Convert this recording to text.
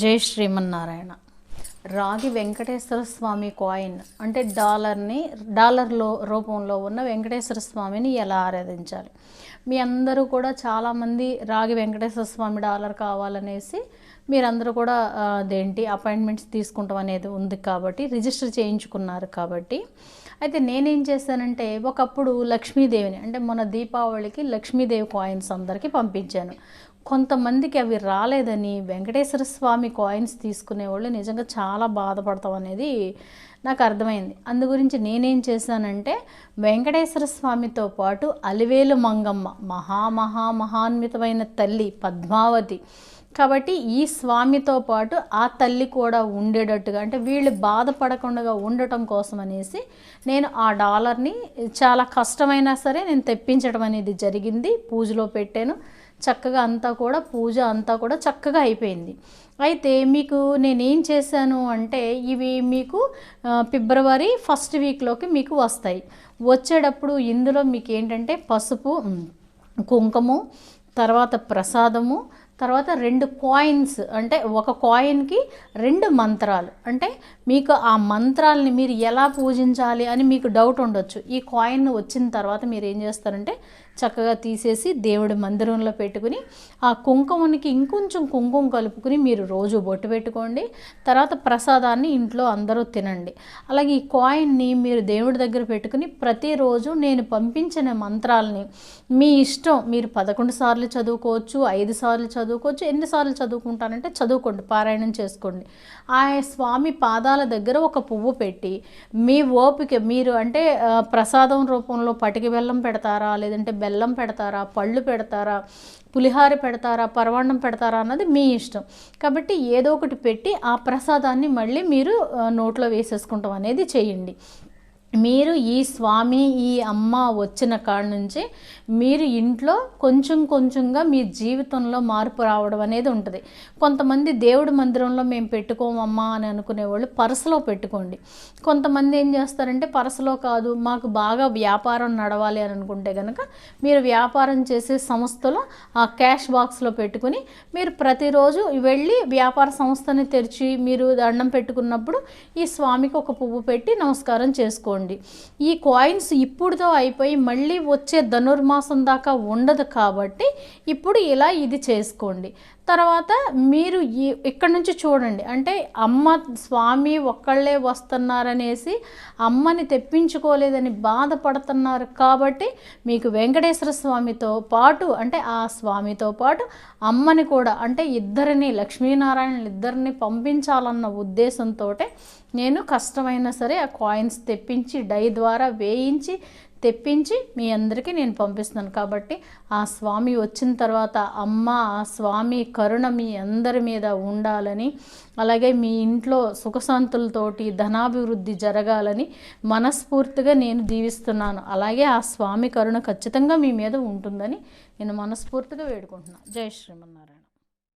జై శ్రీమన్నారాయణ. రాగి వెంకటేశ్వర స్వామి కాయిన్ అంటే డాలర్ని డాలర్లో రూపంలో ఉన్న వెంకటేశ్వర స్వామిని ఎలా ఆరాధించాలి? మీ అందరూ కూడా చాలామంది రాగి వెంకటేశ్వర స్వామి డాలర్ కావాలనేసి మీరందరూ కూడా అదేంటి అపాయింట్మెంట్స్ తీసుకుంటాం అనేది ఉంది కాబట్టి రిజిస్టర్ చేయించుకున్నారు కాబట్టి. అయితే నేనేం చేశానంటే ఒకప్పుడు లక్ష్మీదేవిని అంటే మన దీపావళికి లక్ష్మీదేవి కాయిన్స్ అందరికీ పంపించాను. కొంతమందికి అవి రాలేదని వెంకటేశ్వర స్వామి కాయిన్స్ తీసుకునేవాళ్ళు నిజంగా చాలా బాధపడతాం అనేది నాకు అర్థమైంది. అందు గురించి నేనేం చేశానంటే వెంకటేశ్వర స్వామితో పాటు అలివేలు మంగమ్మ మహా మహా మహాన్వితమైన తల్లి పద్మావతి కాబట్టి ఈ స్వామితో పాటు ఆ తల్లి కూడా ఉండేటట్టుగా అంటే వీళ్ళు బాధపడకుండా ఉండటం కోసం అనేసి నేను ఆ డాలర్ని చాలా కష్టమైనా సరే నేను తెప్పించడం అనేది జరిగింది పూజలో పెట్టాను. చక్కగా అంతా కూడా పూజ అంతా కూడా చక్కగా అయిపోయింది. అయితే మీకు నేనేం చేశాను అంటే ఇవి మీకు ఫిబ్రవరి ఫస్ట్ వీక్లోకి మీకు వస్తాయి. వచ్చేటప్పుడు ఇందులో మీకు ఏంటంటే పసుపు కుంకుమ తర్వాత ప్రసాదము తర్వాత రెండు కాయిన్స్ అంటే ఒక కాయిన్కి రెండు మంత్రాలు. అంటే మీకు ఆ మంత్రాలని మీరు ఎలా పూజించాలి అని మీకు డౌట్ ఉండొచ్చు. ఈ కాయిన్ వచ్చిన తర్వాత మీరు ఏం చేస్తారంటే చక్కగా తీసేసి దేవుడి మందిరంలో పెట్టుకుని ఆ కుంకుమనికి ఇంకొంచెం కుంకుమ కలుపుకుని మీరు రోజు బొట్టు పెట్టుకోండి. తర్వాత ప్రసాదాన్ని ఇంట్లో అందరూ తినండి. అలాగే ఈ కాయిన్ని మీరు దేవుడి దగ్గర పెట్టుకుని ప్రతిరోజు నేను పంపించిన మంత్రాలని మీ ఇష్టం మీరు పదకొండు సార్లు చదువుకోవచ్చు ఐదు సార్లు చదువు చదువుకోవచ్చు. ఎన్నిసార్లు చదువుకుంటానంటే చదువుకోండి పారాయణం చేసుకోండి. ఆ స్వామి పాదాల దగ్గర ఒక పువ్వు పెట్టి మీ ఓపిక మీరు అంటే ప్రసాదం రూపంలో పటికి బెల్లం పెడతారా లేదంటే బెల్లం పెడతారా పళ్ళు పెడతారా పులిహార పెడతారా పరవాన్నం పెడతారా అన్నది మీ ఇష్టం. కాబట్టి ఏదో ఒకటి పెట్టి ఆ ప్రసాదాన్ని మళ్ళీ మీరు నోట్లో వేసేసుకుంటాం అనేది చేయండి. మీరు ఈ స్వామి ఈ అమ్మ వచ్చిన కాడ నుంచి మీరు ఇంట్లో కొంచెం కొంచెంగా మీ జీవితంలో మార్పు రావడం అనేది ఉంటుంది. కొంతమంది దేవుడి మందిరంలో మేము పెట్టుకోమమ్మా అని అనుకునేవాళ్ళు పరసలో పెట్టుకోండి. కొంతమంది ఏం చేస్తారంటే పరసలో కాదు మాకు బాగా వ్యాపారం నడవాలి అని అనుకుంటే కనుక మీరు వ్యాపారం చేసే సంస్థలో ఆ క్యాష్ బాక్స్లో పెట్టుకుని మీరు ప్రతిరోజు వెళ్ళి వ్యాపార సంస్థని తెరిచి మీరు దండం పెట్టుకున్నప్పుడు ఈ స్వామికి ఒక పువ్వు పెట్టి నమస్కారం చేసుకోండి. ఈ కాయిన్స్ ఇప్పుడుతో అయిపోయి మళ్ళీ వచ్చే ధనుర్మాసం దాకా ఉండదు కాబట్టి ఇప్పుడు ఇలా ఇది చేసుకోండి. తర్వాత మీరు ఈ ఇక్కడ నుంచి చూడండి. అంటే అమ్మ స్వామి ఒక్కళ్ళే వస్తున్నారనేసి అమ్మని తెప్పించుకోలేదని బాధపడుతున్నారు కాబట్టి మీకు వెంకటేశ్వర స్వామితో పాటు అంటే ఆ స్వామితో పాటు అమ్మని కూడా అంటే ఇద్దరిని లక్ష్మీనారాయణ ఇద్దరిని పంపించాలన్న ఉద్దేశంతో నేను కష్టమైనా సరే ఆ కాయిన్స్ తెప్పించి డై ద్వారా వేయించి తెప్పించి మీ అందరికీ నేను పంపిస్తున్నాను. కాబట్టి ఆ స్వామి వచ్చిన తర్వాత అమ్మ ఆ స్వామి కరుణ మీ అందరి మీద ఉండాలని అలాగే మీ ఇంట్లో సుఖశాంతులతోటి ధనాభివృద్ధి జరగాలని మనస్ఫూర్తిగా నేను దీవిస్తున్నాను. అలాగే ఆ స్వామి కరుణ ఖచ్చితంగా మీ మీద ఉంటుందని నేను మనస్ఫూర్తిగా వేడుకుంటున్నాను. జై శ్రీమన్నారాయణ.